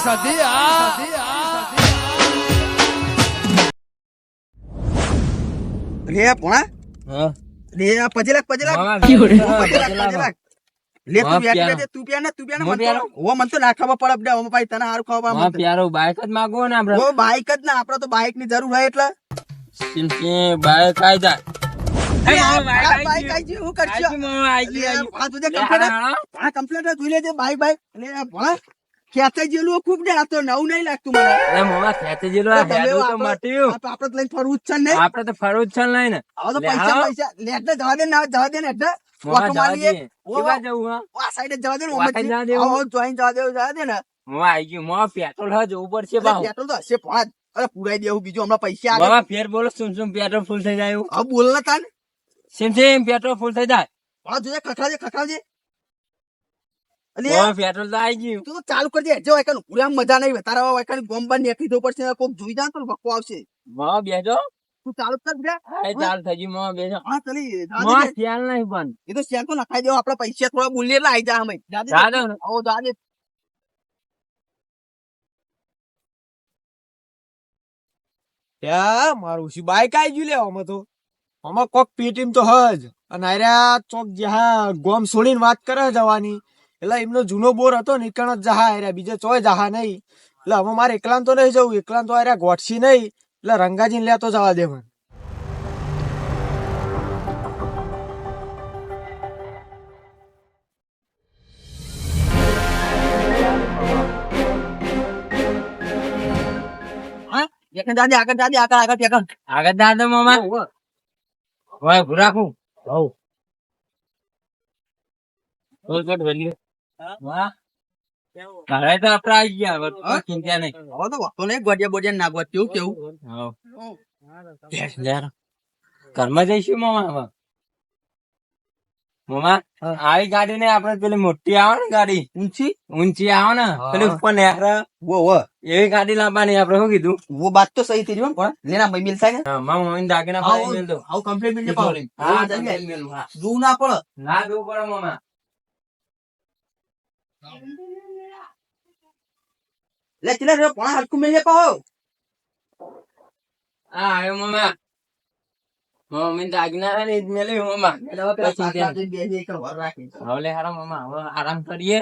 સધી લે પોણા? હા. લે પજેલાક પજેલાક. પજેલાક લે તું બેઠ વ્યાજ તું પ્યા ને તું પ્યા ને મને તો ઓ મન તો ના ખબર પડે ઓમાં ભાઈ તને હાર ખાવા મારા પ્યારો બાઈક જ માગો ને આપણે. ઓ બાઈક જ ને આપડે તો બાઈકની જરૂર હોય એટલે. કે બાઈક આઈ જાય બાઈક આઈ બાઈક ગયું. જેલું હું મામા, હે? હે, ખૂબ ને આ તો નવું નહીં લાગતું મને. અરે મામા, ખેંચી જેલું આ હેડું તો મટ્યું. આ તો લઈને ફરવું જ છે ને આપડે તો ફરવું જ છે ને લઈને. હવે તો પૈસા પૈસા લેટને જવા દે ના જવા દે ને એટલે મામા, જવા. કેવા જવું હા? આ સાઈડે જવા દે ને વાટે જવા દેવું? આવો, જોઈન જવા દે જવા દે ને. મામા આઈ ગયું. મામા પેટ્રોલ હા જવું પડશે બા પેટ્રોલ તો હશે પણ. અરે પુરાઈ દેવું બીજું હમણાં પૈસા આવે. મામા ફેર બોલો સુન સુમ પેટ્રોલ ફૂલ થઈ જાય હા બોલ ને તાન. સેમ સેમ પેટ્રોલ ફૂલ થઈ જાય? હા ખખડાવજે અલે મામા પેટ્રોલ તો આઈ ગયું. તું ચાલુ કરજે જો એકન પૂરા મજા નહીં તારા હવે એકન ગોમ બાર નીકળી દો પડશે. કોક જોઈ જાય તો વખો આવશે. મામા બેજો તું ચાલુ કર બે હા ચાલ થઈ ગયું મામા બેજો હા ચલી જા મામા નહીં પણ. એ તો શેર તો નખાઈ દેવો. આપડે પૈસા થોડા બોલીએ એટલે આઈ જા અમે. જા દે. જા દો. ને. આવો જા દે. યા મારું શું બાઈક આવી ગયું લે આમાં તો. આમાં કોક પીટીમ તો હજ. અને આર્યા ચોક જ્યાં ગોમ છોડીને વાત કરે જવાની. એટલે એમનો જૂનો બોર હતો ને એકણ જ જહા આર્યા બીજે ચોય જહા નહીં. એટલે હવે મારે એકલાન તો નહીં જવું એકલાન તો આર્યા ગોઠસી નહીં. એટલે રંગાજીને લેતો જવા દે મને. હા? એકન જા દે આગળ જા આગળ આગળ એકન આગળ દાદા મામા. હોય રાખું હવ. બોલ બોલ વેલી આવી ઘરમાં આવી ગાડી ને આપડે પેલી મોટી આવે ને ગાડી? ઊંચી? ઊંચી આવે ને? પેલી ઉપર ને વો વો એવી ગાડી લાવવાની આપડે શું કીધું? વો બાત તો સહી થઈ પણ લેના ભાઈ મિલ થાય ને? મામા મમ્મી દાગીના પાડી કમ્પ્લીટ ના પડે. ના જવું પડે મામા. લે ચલે રે પણ હરકું મેલે પાહો. આ આયો મામા મમ્મી દાગના ને મેલે મામા હવે હારા મામા હવે આરામ કરીએ.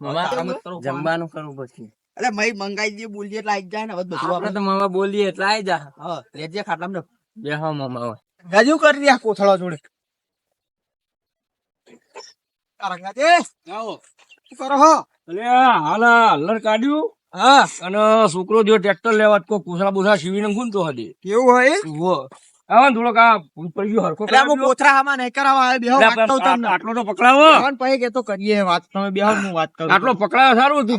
મામા આરામ કરો જમવાનું કરવું પછી. અરે મય મંગાઈ દે બોલજે એટલે આવી જાય ને બધું આપણે તો મામા બોલીએ એટલે આવી જા. હા લેજે ખાટલા બે હા મામા ગાજુ કરી રહ્યા કોથળા જોડે. અને છોકરો જો ટ્રેક્ટર લેવા ગુંતો હતી હોય. થોડોક આ પડી ગયો હરખો આમાં નહીં કરાવવા આ- તમને. આટલો તો પકડાવો. પછી કે તો કરીએ વાત તમે હું વાત કરું. આટલો પકડાવો સારું હતું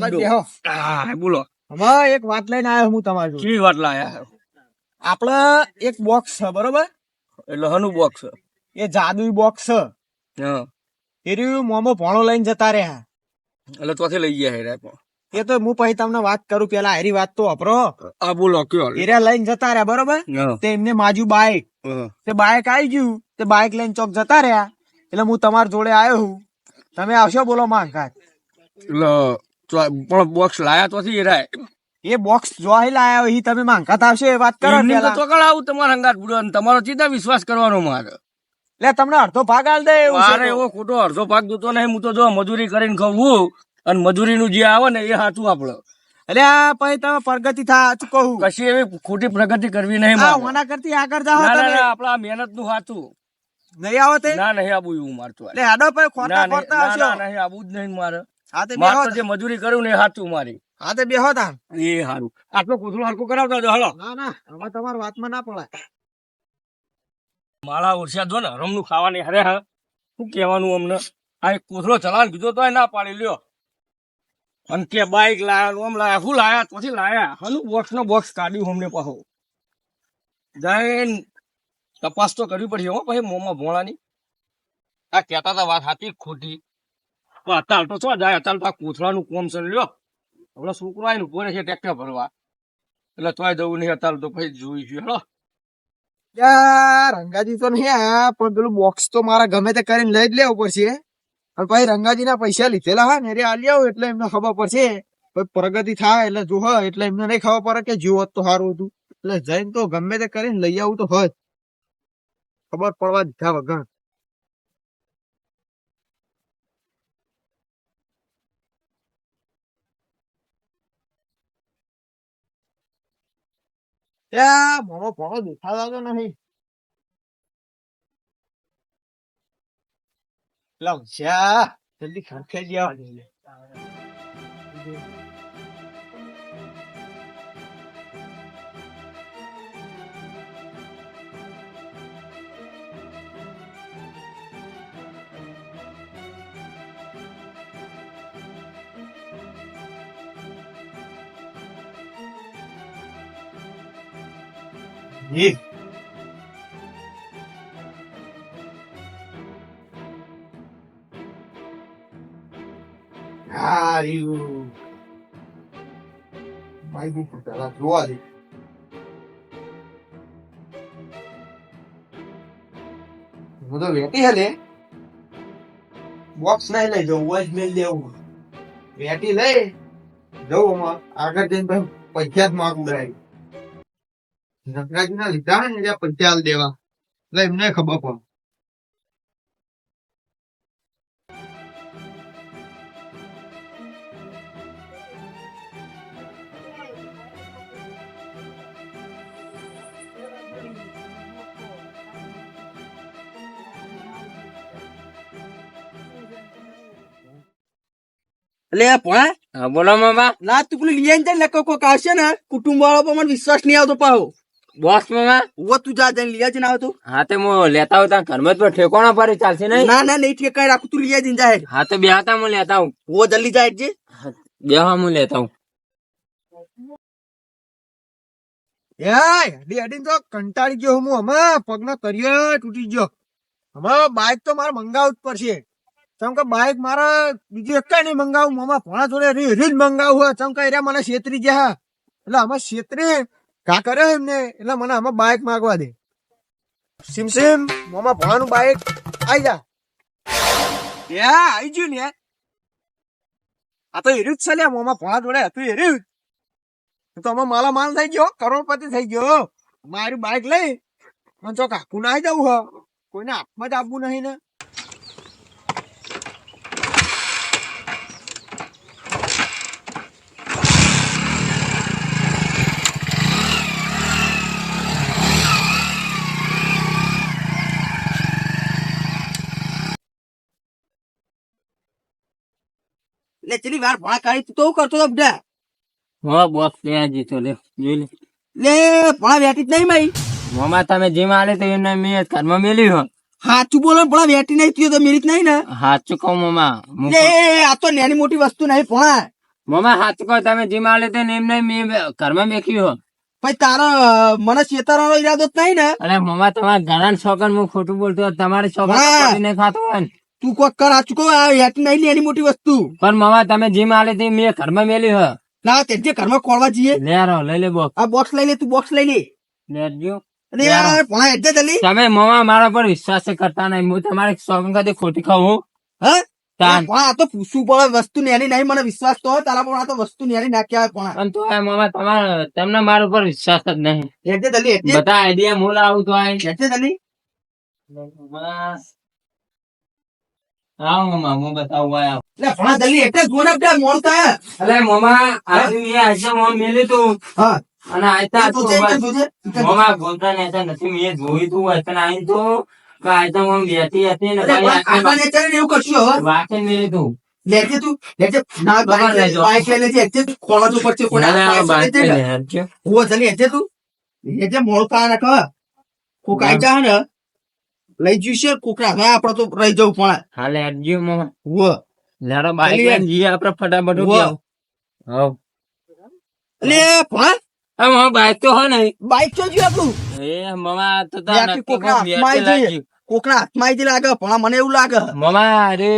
બોલો. હવે એક વાત લઈને આવ્યો હું તમારી. કેવી વાત લાયા? આપડે એક બોક્સ છે બરોબર? એટલે હનું બોક્સ એ જાદુઈ બોક્સ છે. હા એ રહ્યું મોમો ભણો લઈને જતા રહ્યા. એટલે ચોથી લઈ ગયા હેરા એ તો હું પછી તમને વાત કરું પેલા હારી વાત તો અપરો આ બોલો કયો એર્યા લઈને જતા રહ્યા બરોબર? તે એમને માજુ બાઈક. તે બાઈક આવી ગયું તે બાઈક લઈને ચોક જતા રહ્યા. એટલે હું તમારા જોડે આવ્યો હું. તમે આવશો બોલો માંગા પણ બોક્સ લાયા ચોથી હેરા? એ બોક્સ જોઈ લાયા હોય તમે માંગા આવશે એ વાત કરો ને તો કળાવું તમારા હંગાત બુડો તમારો ચીતા વિશ્વાસ કરવાનો મારે. એટલે તમને અડધો ભાગ આલ દે એવું મારે એવો ખોટો અડધો ભાગ જોતો નહીં હું તો જો મજૂરી કરીને ખવું અને મજૂરીનું જે આવે ને એ સાચું આપડે. એટલે આ પછી તમે પ્રગતિ થા કહું. કશી એવી ખોટી પ્રગતિ કરવી નહીં. ઓના કરતી આગળ તમે. ના મહેનતનું સાચું. નહીં આવો તે? ના નહીં આવું એવું મારતું એટલે આડો પછી ખોટા ખોટા ના, નહીં આવું જ નહીં મારે. હા તે મારે જે મજૂરી કર્યું ને એ સાચું મારી. હા તે બેહો તા. એ સારું. આટલો કોથળો હલકો કરાવતા હલો. ના ના હવે તમારી વાતમાં ના પડાય. માળા ઓરસ્યા જો ને રમનું ખાવાની હરે, હા. શું કહેવાનું અમને? આ એક કોથળો ચલાવવાનું કીધો તો ના પાડી લ્યો. અને કે બાઈક લાયા ઓમ લાયા, શું લાયા? પછી લાયા. હલું બોક્સ નો બોક્સ કાઢ્યું અમને પાછો. જાય તપાસ તો કરવી પડશે હો પછી મોંમાં ભોળાની આ કહેતા હતા વાત સાચી ખોટી. પણ અત્યારે તો શું જાય? અત્યારે તો આ કોથળાનું કોમ છે લ્યો. હમણાં છોકરો આવીને ઊભો રહે છે, ટ્રેક્ટર ભરવા. એટલે તોય જવું નહીં, અત્યારે તો પછી જોઈશું હેલો. યાર રંગાજી તો નહીં આયા, પણ પેલું બોક્સ તો મારા ગમે તે કરીને લઈ જ લેવું પડશે. અને રંગાજી ના પૈસા લીધેલા હોય ને આલી આવું, એટલે એમને ખબર પડશે. પછી પ્રગતિ થાય, એટલે જો હોય, એટલે એમને નહીં ખબર પડે કે જીવ તો સારું હતું. એટલે જઈને તો ગમે તે કરીને લઈ આવું તો હજ ખબર પડવા દીધા વગર. ત્યાં મોમો ભણો દેખાતો લાવ જા જલ્દી ખરખે જવા જી હાર્યું ભાઈ બુક પેલા જોવા દે હું તો વેટી હલે બોક્સ નહીં લઈ જવું વોઇસ મેલ દેવું વેટી લઈ જવું આગળ જઈને ભાઈ પૈસા જ માગું ડાય નટરાજી ના લીધા ને એટલે પંચાલ દેવા. એટલે એમને ખબર પડે. એટલે ભણા હા બોલો મામા. ના તું પેલું લઈ આવીને જાય કોક આવશે ને કુટુંબ વાળો પર મને વિશ્વાસ નહીં આવતો પાહો. બોસ મામા ઓ તું જા જઈને લઈ આવજે ના આવતો હા તે હું લેતા હોતા ઘરમાં પણ ઠેકોણા પર ચાલશે નહીં? ના ના નહીં ઠેકાઈ રાખું તું લઈ આવીને જાય હા તો બે હતા હું લેતા હું ઓ જલ્દી જાય જે. બે હા હું લેતા હું એ હડી હડી તો કંટાળી ગયો હું હમણાં પગનો તરિયો તૂટી ગયો. હમણાં બાઇક તો મારે મંગાવવું જ પડશે. ચમ કે બાઇક મારે બીજું એક નહીં મંગાવું મામા ભણા જોડે રી રી જ મંગાવું ચમ કે રે મને છેતરી ગયા. એટલે અમે છેતરી કા કર્યો એમને? એટલે મને આમાં બાઇક માંગવા દે. સિમ સિમ, મોમા ભણાનું બાઇક આઈ જા. એ આઈ ગયું ને આ તો એર્યું જ છે લ્યા, મોમા ભણા જોડે હતું એર્યું જ તો અમે માલા માલ થઈ ગયો, કરોડપતિ થઈ ગયો. મારું બાઇક લઈ. અને જો કાકુ ના જવું હ. કોઈને હાથમાં જ આપવું નહીં ને. એટલે ચલી વાર ભણા કાઢી તું તો કરતો તો બધા હા બોસ ત્યાં જીતો લે જોઈ લે. લે ભણા વેટી જ નહીં માઈ. મામા તમે જીમ આલે તો એમને મેં ઘરમાં મેલી હો સાચું બોલો પણ ભણા વેટી નહીં તું તો મેરી જ નહીં ને. સાચું કહું મામા લે આ તો નાની મોટી વસ્તુ નહીં ભણા મામા સાચું કહો તમે જીમ આલે તો એમને મેં ઘરમાં મેક્યું હો ભાઈ તારો મને ચેતવાનો ઈરાદો જ નહીં ને. અરે મમા તમારા ઘણા શોખન હું ખોટું બોલતો તમારે શોખન. ખાતો હોય ને તું કોક કર આ ચૂકો આ વેટી નહીં એની મોટી વસ્તુ. પણ મામા તમે જેમ આલે તે મેં ઘરમાં મેલી હ. ના તે જે ઘરમાં કોળવા જઈએ. લે રો લઈ લે બોક્સ આ બોક્સ લઈ લે તું બોક્સ લઈ લે લેજો અરે યાર ભણા એટલે જલ્દી તમે મામા મારા પર વિશ્વાસ કરતા નહીં. હું તમારે સોંગ ખાતે ખોટી ખાવું હા. તાન. આ તો પૂછવું પડે વસ્તુ નેની નહીં મને વિશ્વાસ તો તારા પણ આ તો વસ્તુ નેની નાખ્યા હોય પણ પણ તો મામા તમારા તમને મારા ઉપર વિશ્વાસ જ નહીં. એટલે જલ્દી એટલે બધા આઈડિયા આવું તો આય. એટલે જલ્દી બસ આવો મામા હું બતાવું એટલે ભણા જલ્દી એટલે જ ગોળ આપજે, મોડું થાય અલે મામા આજે મેં આજે મોં મેલ્યું તું. હા. અને આયતા તો જઈ. મામા બોલતા ને આયતા નથી મેં જોયું તું વચન આવીને તો. કે આયતા બેઠી હતી ને એટલે ચાલે એવું કરશું હવે. તું. લેજે તું લેજે. ના બરાબર બાઈક લેજો. બાઈક લઈ લેજે એટલે ખોળવા જવું પડશે કોઈ ના, ના, ના લેજે ને. લેજો. ઊભો તું. લેજે મોડું થાય કોક આઈ ને. લઈ જઈશે છે? કુકરા હવે આપડે તો રહી જવું પણ. હા લેજો મામા ઊભો લેરો બાઈક લઈને જઈએ આપડે ફટાફટ આવો. હવ. લે પણ આ મામા બાઈક તો હો નહીં બાઈક તો જો આપણું. એ મામા તો તા નક્કી કોકના કોક હાથમાં આવી લાગ્યું. હાથમાં આવી લાગે પણ મને એવું લાગે. મામા અરે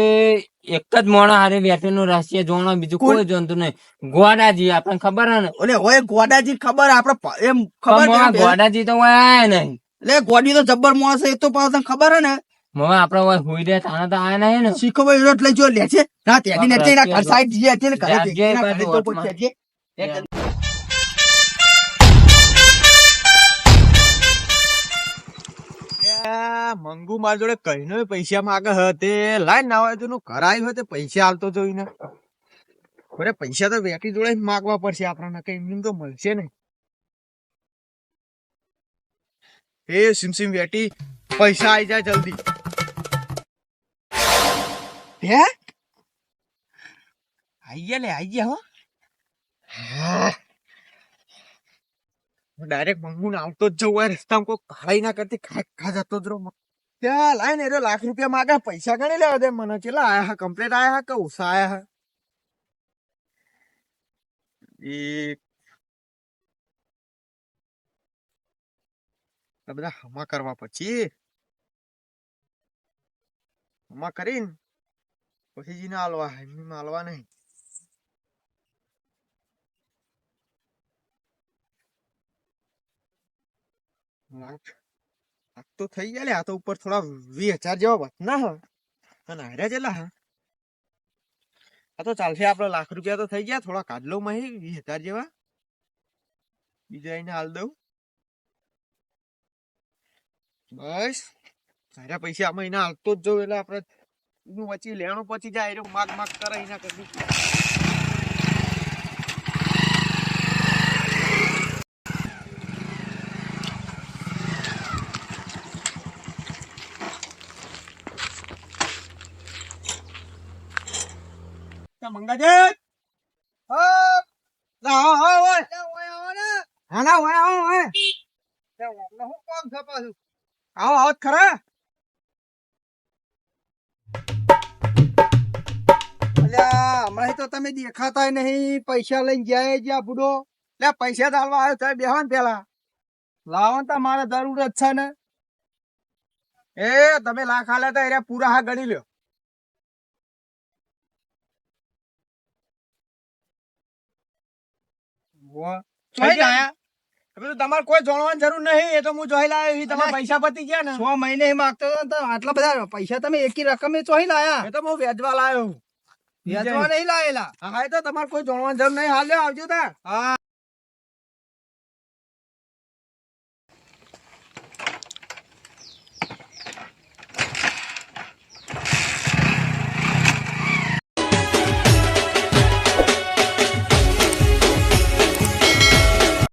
એક જ મોણો હારે બેઠી નું રાશિયા જોણો બીજું કોઈ જોનતું નહીં. ગોડાજી આપણને ખબર હે ને? ઓલે હોય ગોડાજી ખબર આપડે એમ ખબર ગોડાજી તો હોય નહીં. એટલે ગોડી તો જબ્બર માણસ એ તો પાછું તને ખબર હે ને? મમ્મી આપડે હોય હુઈ દે તાને તો આયા નહીં ને? શીખો ભાઈ રોટ લઈ જો લે છે. ના બાપરા, નથી એના ઘર સાઈડ જે હતી ને ઘરે પાછું તો. પછી એક મંગુ મારી જોડે કહીનો પૈસા માંગે હતે તે લાઈન ના હોય તો ઘર આવ્યું હોય તે પૈસા આલતો જોઈને. ખરે પૈસા તો વેટી જોડે જ માગવા પડશે આપણને કઈ એમ તો મળશે નહીં. એ સિમ સિમ વેટી પૈસા આવી જાય જલ્દી. હે? આઈએ લે આઈએ હો. ડાયરેક્ટ મંગુ ને આવતો જ જવું હોય રસ્તામાં કોઈ ખાઈ ના કરતી ખા ખા જતો જ રહો. ત્યાં લાય ને એ લાખ રૂપિયા માગે પૈસા ગણી લેવા દે મને. ચેલા આયા હા કમ્પ્લીટ આયા હા કે ઓછા આયા હા? એક આ બધા હમા કરવા પછી હમા કરીને પછી જીને હાલવા એમની હાલવા નહીં તો થઈ ગયા લે, આ તો ઉપર થોડા વીસ હજાર જેવા વધના હ. અને હાર્યા જેટલા હા. આ તો ચાલશે, આપડે લાખ રૂપિયા તો થઈ ગયા, થોડા કાઢલો માં વીસ હજાર જેવા. બીજા એને હાલ દઉં. બસ. સારા પૈસા આમાં એના હાલતો જ જવું એટલે આપણે એનું વચ્ચે લેણું પછી જાય એટલે માગ માગ કરે એના કરતી. ત્યાં મંગાજે? હા. હા હા હા હા ના. હા આવો હા ત્યાં હા હું હા છે પાછું? આવો આવો ખરા. હમણાં તો તમે દેખાતા નહીં. પૈસા લઈને જાય જ્યાં બુડો. લે પૈસા દાલવા આવ્યો તમે બેહો ને પેલા. લાવો ને મારે જરૂરત છે ને. એ તમે લાખ આલે તો એરા પૂરા હા ગણી લ્યો. તમારે કોઈ જોડવાની જરૂર નહીં. એ તો હું જોઈ લાવ્યો તમારા પૈસા પતી ગયા ને. છ મહિને માગતો તો આટલા બધા પૈસા તમે એકી રકમે ચોહી લાયા? એ તો હું વેચવા લાવ્યો વેચવા નહીં લાવેલા હા એ તો તમારે કોઈ જોડવાની જરૂર નહીં. હાલ આવજો તા હા.